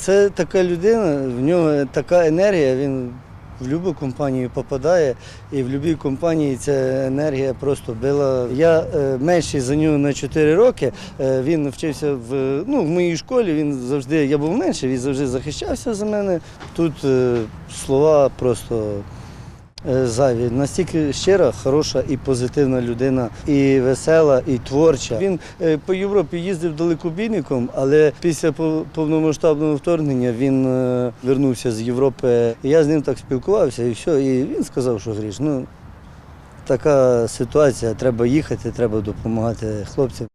Це така людина, в нього така енергія, він в будь-яку компанію попадає, і в будь-якій компанії ця енергія просто била. Я е, менший за нього на 4 роки. Е, він вчився в, ну, в моїй школі, він завжди, я був менший, він завжди захищався за мене. Тут е, слова просто. Е, Зайві настільки щира, хороша і позитивна людина, і весела, і творча. Він е, по Європі їздив далекобійником, але після повномасштабного вторгнення він е, вернувся з Європи. Я з ним так спілкувався, і все. І він сказав, що Гріш, ну така ситуація, треба їхати, треба допомагати хлопцям.